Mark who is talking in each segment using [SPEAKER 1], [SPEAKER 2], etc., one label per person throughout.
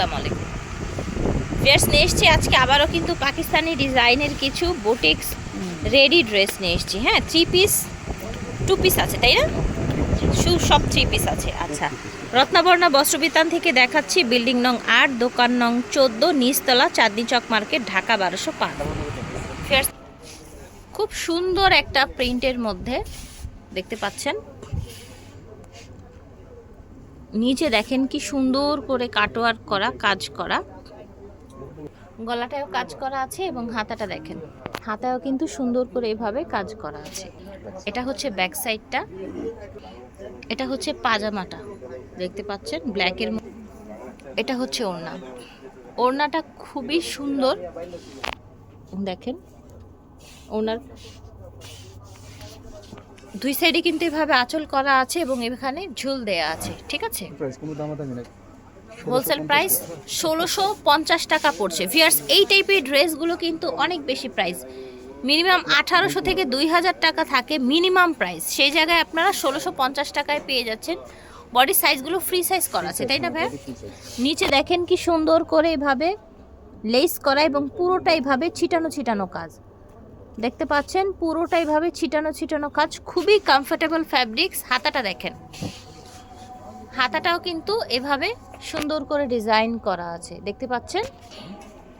[SPEAKER 1] আসসালামু আলাইকুম। ড্রেস নিয়ে এসছি আজকে আবারও কিন্তু পাকিস্তানি ডিজাইনের কিছু বুটিক্স রেডি ড্রেস নিয়ে এসছি। হ্যাঁ থ্রি পিস টু পিস আছে, তাই না? শু সব থ্রি পিস আছে। আচ্ছা রত্নাবর্ণা বস্ত্রবিতান থেকে দেখাচ্ছি বিল্ডিং নং আট, দোকান নং চোদ্দ, নিচতলা চাঁদনি চক মার্কেট, ঢাকা বারোশো পাঁচ। খুব সুন্দর একটা প্রিন্টের মধ্যে দেখতে পাচ্ছেন নিচে দেখেন কি সুন্দর করে কাটওয়ার্ক করা, কাজ করা। গলাটাও কাজ করা আছে এবং হাতাটা দেখেন। হাতাও কিন্তু সুন্দর করে এভাবে কাজ করা আছে। এটা হচ্ছে ব্যাক সাইডটা। এটা হচ্ছে পাজামাটা। দেখতে পাচ্ছেন? ব্ল্যাকের এটা হচ্ছে ওড়না। ওড়নাটা খুবই সুন্দর। দেখেন? ওনার দুই সাইডে কিন্তু এভাবে আঁচল করা আছে এবং এখানে ঝুল দেয়া আছে ঠিক আছে? হোলসেল প্রাইস ষোলোশো পঞ্চাশ টাকা। পড়ছে। ভিয়ার্স এই টাইপের ড্রেসগুলো কিন্তু অনেক বেশি প্রাইস মিনিমাম আঠারোশো থেকে দুই হাজার টাকা থাকে মিনিমাম প্রাইস সেই জায়গায় আপনারা ষোলোশো পঞ্চাশ টাকায় পেয়ে যাচ্ছেন। বডি সাইজগুলো ফ্রি সাইজ করা আছে তাই না ভাইয়া নিচে দেখেন কি সুন্দর করে এভাবে লেস করা এবং পুরোটা এইভাবে ছিটানো ছিটানো কাজ। দেখতে পাচ্ছেন, পুরোটাই ভাবে ছিটানো ছিটানো কাজ, খুবই কমফোর্টেবল ফ্যাব্রিক্স হাতাটা দেখেন। হাতাটাও কিন্তু এভাবে সুন্দর করে ডিজাইন করা আছে। দেখতে পাচ্ছেন?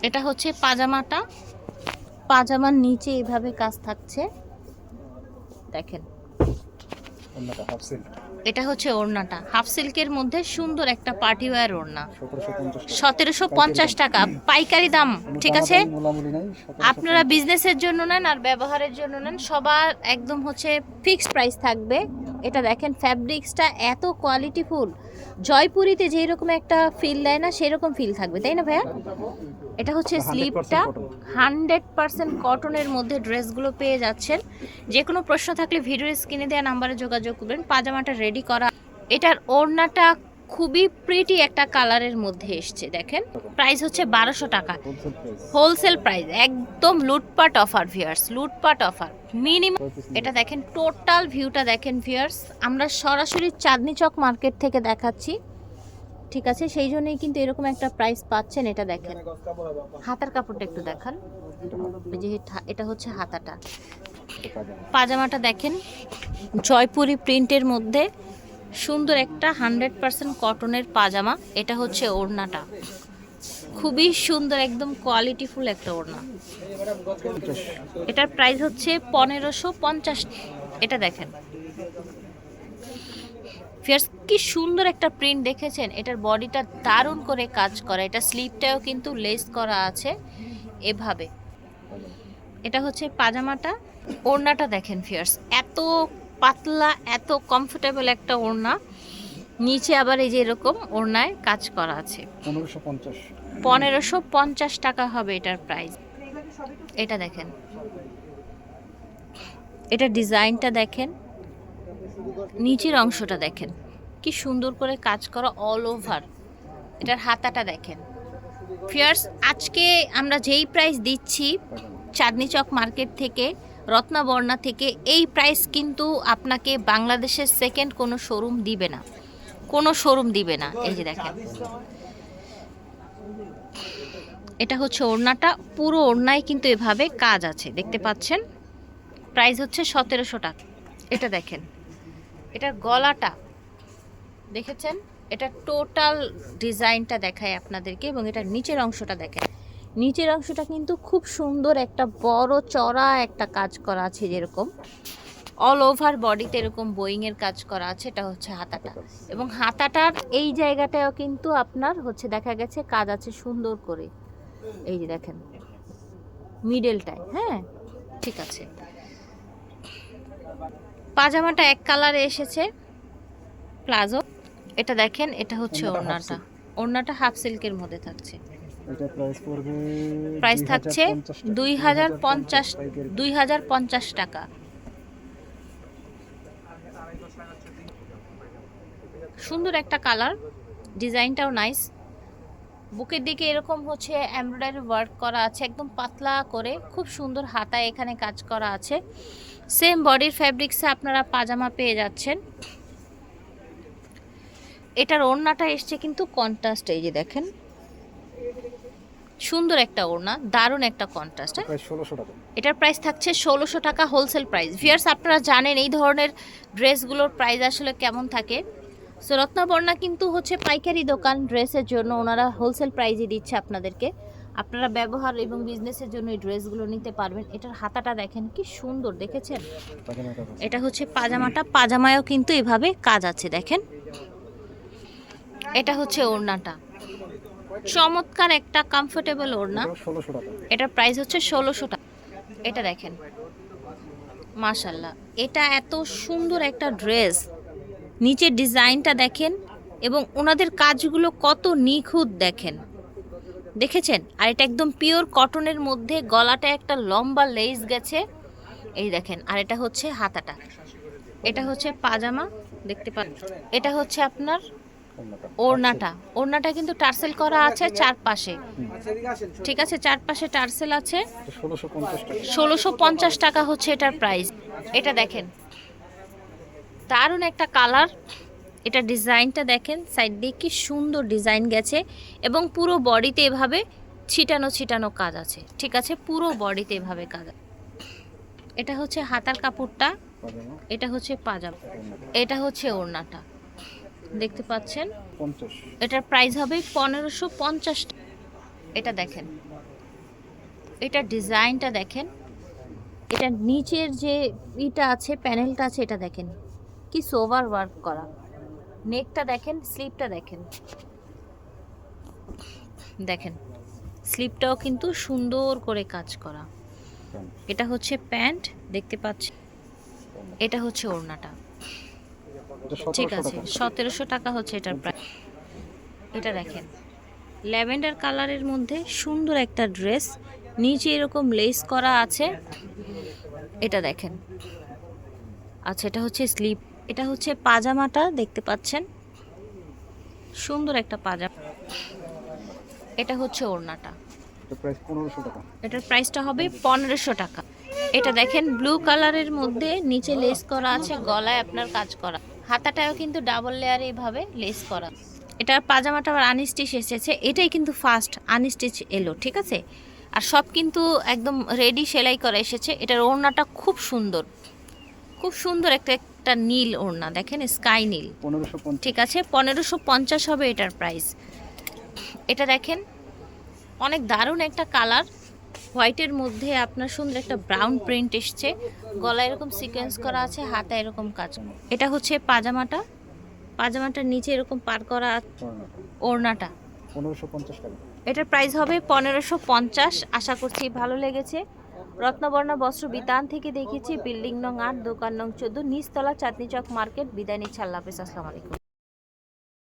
[SPEAKER 1] এটা হচ্ছে পাজামাটা। পাজামার নিচে এভাবে কাজ থাকছে। দেখেন।
[SPEAKER 2] অন্যটা হাফ সেল
[SPEAKER 1] এটা হচ্ছে ওড়নাটা। হাফ সিল্কের মধ্যে সুন্দর একটা পার্টি ওয়্যার ওড়না।
[SPEAKER 2] সতেরোশো পঞ্চাশ
[SPEAKER 1] টাকা। পাইকারি দাম ঠিক আছে? আপনারা বিজনেসের জন্য নেন আর ব্যবহারের জন্য নেন। সবার একদম হচ্ছে ফিক্সড প্রাইস থাকবে। এটা দেখেন ফ্যাব্রিক্সটা এত কোয়ালিটিফুল জয়পুরিতে যেই রকম একটা ফিল দেয় না সেরকম ফিল থাকবে তাই না ভাইয়া? এটা হচ্ছে স্লিপটা। হান্ড্রেড পার্সেন্ট কটনের মধ্যে ড্রেসগুলো পেয়ে যাচ্ছেন। যে কোনো প্রশ্ন থাকলে ভিডিওর স্ক্রিনে দেওয়া নাম্বারে যোগাযোগ করবেন। পাজামাটা রেডি করা। এটার ওড়নাটা খুবই প্রিটি একটা কালারের মধ্যে এসছে দেখেন। প্রাইস হচ্ছে বারোশো টাকা।
[SPEAKER 2] হোলসেল প্রাইস
[SPEAKER 1] একদম লুটপাট অফার ভিয়ার্স লুটপাট অফার মিনিমাম এটা দেখেন টোটাল ভিউটা দেখেন ভিয়ার্স আমরা সরাসরি চাঁদনি চক মার্কেট থেকে দেখাচ্ছি। ঠিক আছে, সেই জন্যই কিন্তু এরকম একটা প্রাইস পাচ্ছেন, এটা দেখেন। হাতার কাপড়টা একটু দেখান। যে এটা- হচ্ছে হাতাটা। পাজামাটা দেখেন, জয়পুরি প্রিন্টের মধ্যে সুন্দর একটা হান্ড্রেড পার্সেন্ট কটনের পাজামা। এটা হচ্ছে ওড়নাটা। খুবই সুন্দর, একদম কোয়ালিটিফুল একটা ওড়না। এটার প্রাইস হচ্ছে পনেরোশো পঞ্চাশ। এটা দেখেন। ফিয়ার্স কি সুন্দর একটা প্রিন্ট দেখেছেন। এটার বডিটা দারুণ করে কাজ করা। এটা স্লিপটাও কিন্তু লেস করা আছে এভাবে। এটা হচ্ছে পাজামাটা। ওড়নাটা দেখেন ফিয়ার্স এত পাতলা এত কমফোর্টেবল একটা ওড়না। নিচে আবার এই যে এরকম ওড়নায় কাজ করা আছে।
[SPEAKER 2] পনেরোশো পঞ্চাশ।
[SPEAKER 1] টাকা হবে এটার প্রাইস এটা দেখেন। এটা ডিজাইনটা দেখেন। নিচের অংশটা দেখেন। কি সুন্দর করে কাজ করা অল ওভার এটার হাতাটা দেখেন। ফিয়ার্স আজকে আমরা যেই প্রাইস দিচ্ছি চাঁদনি চক মার্কেট থেকে, রত্নাবর্ণা থেকে, এই প্রাইস কিন্তু আপনাকে বাংলাদেশের সেকেন্ড কোনো শোরুম দিবে না। কোনো শোরুম দিবে না, এই যে দেখেন। এটা হচ্ছে ওড়নাটা, পুরো ওড়নায় কিন্তু এভাবে কাজ আছে, দেখতে পাচ্ছেন? প্রাইস হচ্ছে সতেরোশো টাকা। এটা দেখেন। এটার গলাটা, দেখেছেন? এটা টোটাল ডিজাইনটা দেখায় আপনাদেরকে এবং এটার নিচের অংশটা দেখেন নিচের অংশটা কিন্তু খুব সুন্দর একটা বড় চড়া একটা কাজ করা আছে যেরকম। অল ওভার বডিতে এরকম বোয়িংয়ের কাজ করা আছে, এটা হচ্ছে হাতাটা। এবং হাতাটার এই জায়গাটাও কিন্তু আপনার হচ্ছে দেখা গেছে কাজ আছে সুন্দর করে। এই যে দেখেন মিডলটায় হ্যাঁ? ঠিক আছে। পাজামাটা এক কালারে এসেছে প্লাজো। এটা দেখেন এটা হচ্ছে
[SPEAKER 2] ওড়নাটা।
[SPEAKER 1] ওড়নাটা হাফ সিল্কের মধ্যে থাকছে।
[SPEAKER 2] এটা প্রাইস পড়বে
[SPEAKER 1] প্রাইস থাকছে দুই হাজার পঞ্চাশ দুই হাজার পঞ্চাশ টাকা। সুন্দর একটা কালার ডিজাইনটাও নাইস বুকের দিকে এরকম হচ্ছে এমব্রয়ডারি ওয়ার্ক করা আছে একদম পাতলা করে খুব সুন্দর হাতায় এখানে কাজ করা আছে। সেম বডির ফ্যাব্রিক্সে আপনারা পাজামা পেয়ে যাচ্ছেন। এটার ওড়নাটা এসছে কিন্তু কন্ট্রাস্ট এই যে দেখেন। সুন্দর একটা ওড়না দারুণ একটা কন্ট্রাস্ট
[SPEAKER 2] টাকা।
[SPEAKER 1] এটার প্রাইস থাকছে ষোলোশো টাকা হোলসেল প্রাইস ভিয়ার্স আপনারা জানেন এই ধরনের ড্রেসগুলোর প্রাইস আসলে কেমন থাকে। সো রত্নাবর্ণা কিন্তু হচ্ছে পাইকারি দোকান ড্রেসের জন্য ওনারা হোলসেল প্রাইজে দিচ্ছে আপনাদেরকে। আপনারা ব্যবহার এবং বিজনেসের জন্য এই ড্রেসগুলো নিতে পারবেন। এটার হাতাটা দেখেন কি সুন্দর দেখেছেন? এটা হচ্ছে পাজামাটা পাজামায়ও কিন্তু এভাবে কাজ আছে দেখেন। এটা হচ্ছে ওড়নাটা। চমৎকার একটা কমফোর্টেবল ওড়না। এটার প্রাইস হচ্ছে ষোলোশো টাকা। এটা দেখেন। মাশাল্লাহ এটা এত সুন্দর একটা ড্রেস নিচের ডিজাইনটা দেখেন এবং ওনাদের কাজগুলো কত নিখুঁত দেখেন। দেখেছেন? আর এটা একদম পিওর কটনের মধ্যে গলাটা একটা লম্বা লেস গেছে। এই দেখেন, আর এটা হচ্ছে হাতাটা। এটা হচ্ছে পাজামা, দেখতে পান এটা হচ্ছে আপনার
[SPEAKER 2] ওড়নাটা।
[SPEAKER 1] ওড়নাটা কিন্তু টার্সেল করা আছে চারপাশে। ঠিক আছে, চারপাশে টার্সেল আছে।
[SPEAKER 2] ষোলোশো পঞ্চাশ টাকা
[SPEAKER 1] হচ্ছে এটার প্রাইস এটা দেখেন। দারুণ একটা কালার এটা ডিজাইনটা দেখেন সাইড দিয়ে কি সুন্দর ডিজাইন গেছে এবং পুরো বডিতে এভাবে ছিটানো ছিটানো কাজ আছে। ঠিক আছে পুরো বডিতে এভাবে কাজ এটা হচ্ছে হাতার কাপড়টা এটা হচ্ছে পাজামা এটা হচ্ছে ওড়নাটা। দেখতে পাচ্ছেন? এটার প্রাইস হবে পনেরোশো পঞ্চাশ এটা দেখেন এটা ডিজাইনটা দেখেন এটা নিচের যে ইটা আছে প্যানেলটা আছে এটা দেখেন। কি সোভার ওয়ার্ক করা। নেকটা দেখেন স্লিপটা দেখেন। দেখেন স্লিপটাও কিন্তু সুন্দর করে কাজ করা। এটা হচ্ছে প্যান্ট দেখতে পাচ্ছি এটা হচ্ছে ওড়নাটা। ঠিক আছে সতেরোশো টাকা হচ্ছে এটার প্রাইস। এটা দেখেন ল্যাভেন্ডার কালারের মধ্যে সুন্দর একটা ড্রেস নিচে এরকম লেস করা আছে। এটা দেখেন। আচ্ছা এটা হচ্ছে স্লিপ এটা হচ্ছে পাজামাটা দেখতে পাচ্ছেন? সুন্দর একটা পাজামা এটা হচ্ছে ওড়নাটা। এটার প্রাইসটা হবে পনেরোশো টাকা। এটা দেখেন ব্লু কালারের মধ্যে নিচে লেস করা আছে গলায় আপনার কাজ করা। হাতাটাও কিন্তু ডাবল লেয়ারে এভাবে লেস করা। এটার পাজামাটা আবার আনস্টিচ এসেছে। এটাই কিন্তু ফার্স্ট আনস্টিচ এলো ঠিক আছে? আর সব কিন্তু একদম রেডি সেলাই করা এসেছে। এটার ওড়নাটা খুব সুন্দর। খুব সুন্দর একটা একটা নীল ওড়না দেখেন স্কাই নীল। ঠিক আছে পনেরোশো পঞ্চাশ হবে এটার প্রাইস এটা দেখেন অনেক দারুণ একটা কালার হোয়াইটের মধ্যে আপনার সুন্দর একটা ব্রাউন প্রিন্ট এসছে। গলা এরকম সিকোয়েন্স করা আছে হাতে এরকম কাজ এটা হচ্ছে পাজামাটা। পাজামাটার নিচে এরকম পার করা
[SPEAKER 2] ওড়নাটা।
[SPEAKER 1] ওড়নাটা
[SPEAKER 2] পনেরোশো পঞ্চাশ টাকা।
[SPEAKER 1] এটার প্রাইস হবে পনেরোশো পঞ্চাশ। আশা করছি ভালো লেগেছে। রত্নবর্ণা বস্ত্র বিতান থেকে দেখেছি, বিল্ডিং নং আট, দোকান নং চোদ্দ, নিচতলা চাঁদনি চক মার্কেট, বিদায় নিচ্ছে, আল্লাহ হাফিজ, আসসালামু আলাইকুম।